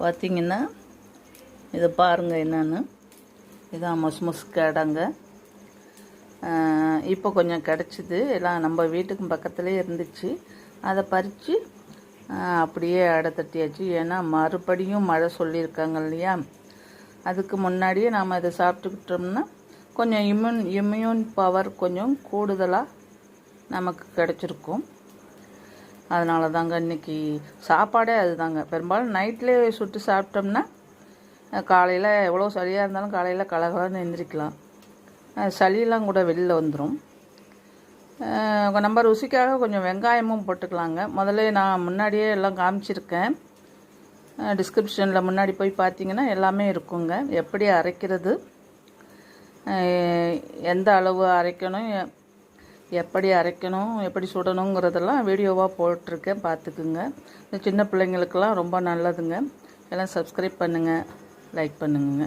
பார்த்தீங்கன்னா இதை பாருங்கள் என்னென்னு. இதான் மொஸ் மொஸ் கேடாங்க. இப்போ கொஞ்சம் கிடச்சிது. எல்லாம் நம்ம வீட்டுக்கு பக்கத்துலேயே இருந்துச்சு. அதை பறித்து அப்படியே அடை தட்டியாச்சு. ஏன்னா மறுபடியும் மழை சொல்லியிருக்காங்க இல்லையா? அதுக்கு முன்னாடியே நாம் இதை சாப்பிட்டுக்கிட்டோம்னா கொஞ்சம் இம்யூன் இம்யூன் பவர் கொஞ்சம் கூடுதலாக நமக்கு கிடச்சிருக்கும். அதனால தாங்க இன்றைக்கி சாப்பாடே அதுதாங்க. பெரும்பாலும் நைட்லேயே சுட்டு சாப்பிட்டோம்னா காலையில் எவ்வளோ சளியாக இருந்தாலும் காலையில் கலகலன்னு எந்திரிக்கலாம். சளியெல்லாம் கூட வெளியில் வந்துடும் நம்ம ருசிக்காக கொஞ்சம் வெங்காயமும் போட்டுக்கலாங்க. முதல்ல நான் முன்னாடியே எல்லாம் காமிச்சிருக்கேன். டிஸ்கிரிப்ஷனில் முன்னாடி போய் பார்த்தீங்கன்னா எல்லாமே இருக்குங்க. எப்படி அரைக்கிறது எந்த அளவு அரைக்கணும் எப்படி அரைக்கணும் எப்படி சுடணுங்கிறதெல்லாம் வீடியோவாக போட்டிருக்கேன் பார்த்துக்குங்க. இந்த சின்ன பிள்ளைங்களுக்கெல்லாம் ரொம்ப நல்லதுங்க. எல்லாம் சப்ஸ்கிரைப் பண்ணுங்கள் லைக் பண்ணுங்க.